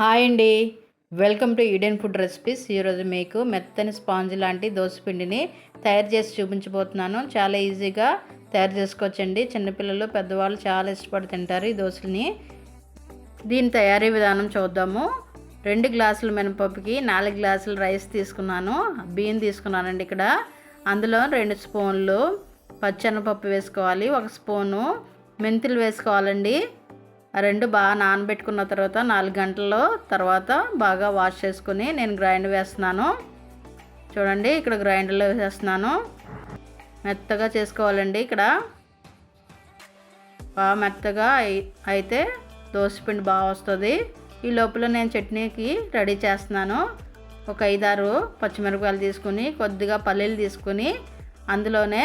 Hi అండి. Welcome to Eden food recipes. ఈరోజు మీకు మెత్తని స్పాంజ్ లాంటి దోసపిండిని తయారు చేసి చూపించబోతున్నాను. చాలా ఈజీగా తయారు చేసుకోవచ్చండి. చిన్నపిల్లలు పెద్దవాళ్ళు చాలా ఇష్టపడి తింటారు ఈ దోశని దీని తయారీ విధానం చూద్దాము. రెండు గ్లాసుల మినపప్పుకి నాలుగు గ్లాసుల రైస్ తీసుకున్నాను. బియ్యం తీసుకున్నానండి ఇక్కడ. అందులో రెండు స్పూన్లు పచ్చెనపప్పు వేసుకోవాలి. ఒక స్పూను మెంతులు వేసుకోవాలండి. రెండు బాగా నానబెట్టుకున్న తర్వాత నాలుగు గంటల తర్వాత బాగా వాష్ చేసుకుని నేను గ్రైండ్ వేస్తున్నాను. చూడండి ఇక్కడ గ్రైండర్లో వేసేస్తున్నాను. మెత్తగా చేసుకోవాలండి ఇక్కడ. బాగా మెత్తగా అయితే దోశపిండి బాగా వస్తుంది. ఈ లోపల నేను చట్నీకి రెడీ చేస్తున్నాను. ఒక ఐదారు పచ్చిమిరపకాయలు తీసుకుని కొద్దిగా పల్లీలు తీసుకుని అందులోనే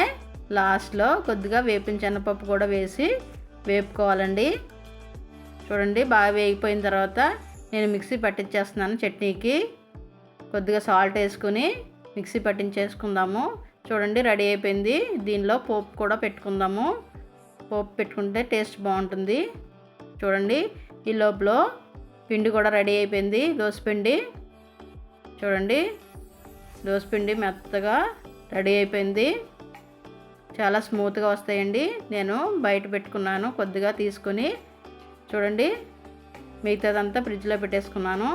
లాస్ట్లో కొద్దిగా వేపిన శనగపప్పు కూడా వేసి వేపుకోవాలండి. చూడండి బాగా వేగిపోయిన తర్వాత నేను మిక్సీ పట్టించేస్తున్నాను చట్నీకి. కొద్దిగా సాల్ట్ వేసుకుని మిక్సీ పట్టించేసుకుందాము. చూడండి రెడీ అయిపోయింది. దీనిలో పోపు కూడా పెట్టుకుందాము. పోపు పెట్టుకుంటే టేస్ట్ బాగుంటుంది. చూడండి ఈ లోపల పిండి కూడా రెడీ అయిపోయింది. దోసపిండి చూడండి దోసపిండి మెత్తగా రెడీ అయిపోయింది. చాలా స్మూత్గా వస్తాయండి. నేను బయట పెట్టుకున్నాను. కొద్దిగా తీసుకొని చూడండి. మిగతాదంతా ఫ్రిడ్జ్లో పెట్టేసుకున్నాను.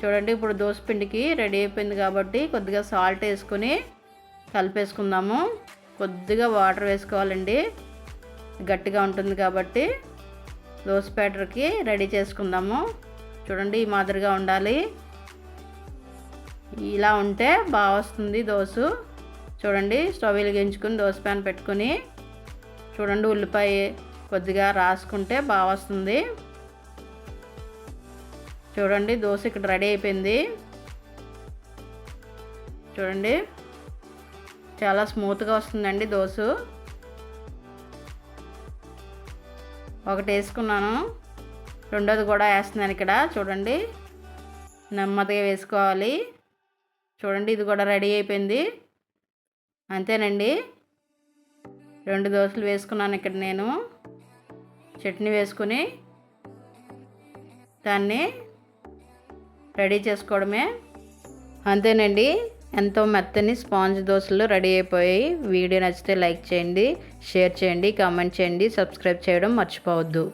చూడండి ఇప్పుడు దోసపిండికి రెడీ అయిపోయింది కాబట్టి కొద్దిగా సాల్ట్ వేసుకొని కలిపేసుకుందాము. కొద్దిగా వాటర్ వేసుకోవాలండి. గట్టిగా ఉంటుంది కాబట్టి దోశ బ్యాటర్కి రెడీ చేసుకుందాము. చూడండి ఈ మాదిరిగా ఉండాలి. ఇలా ఉంటే బాగా వస్తుంది దోశ. చూడండి స్టవ్ వెలిగించుకుని దోశ ప్యాన్ పెట్టుకుని చూడండి ఉల్లిపాయ కొద్దిగా రాసుకుంటే బాగా వస్తుంది చూడండి దోశ ఇక్కడ రెడీ అయిపోయింది. చూడండి చాలా స్మూత్గా వస్తుందండి దోశ. ఒకటి వేసుకున్నాను. రెండోది కూడా వేస్తున్నాను ఇక్కడ చూడండి. నెమ్మదిగా వేసుకోవాలి. చూడండి ఇది కూడా రెడీ అయిపోయింది. అంతేనండి. రెండు దోశలు వేసుకున్నాను ఇక్కడ నేను. చట్నీ వేసుకుని దాన్ని రెడీ చేసుకోవడమే. అంతేనండి ఎంతో మెత్తని స్పాంజ్ దోశలు రెడీ అయిపోయాయి. వీడియో నచ్చితే లైక్ చేయండి షేర్ చేయండి కామెంట్ చేయండి సబ్స్క్రైబ్ చేయడం మర్చిపోవద్దు.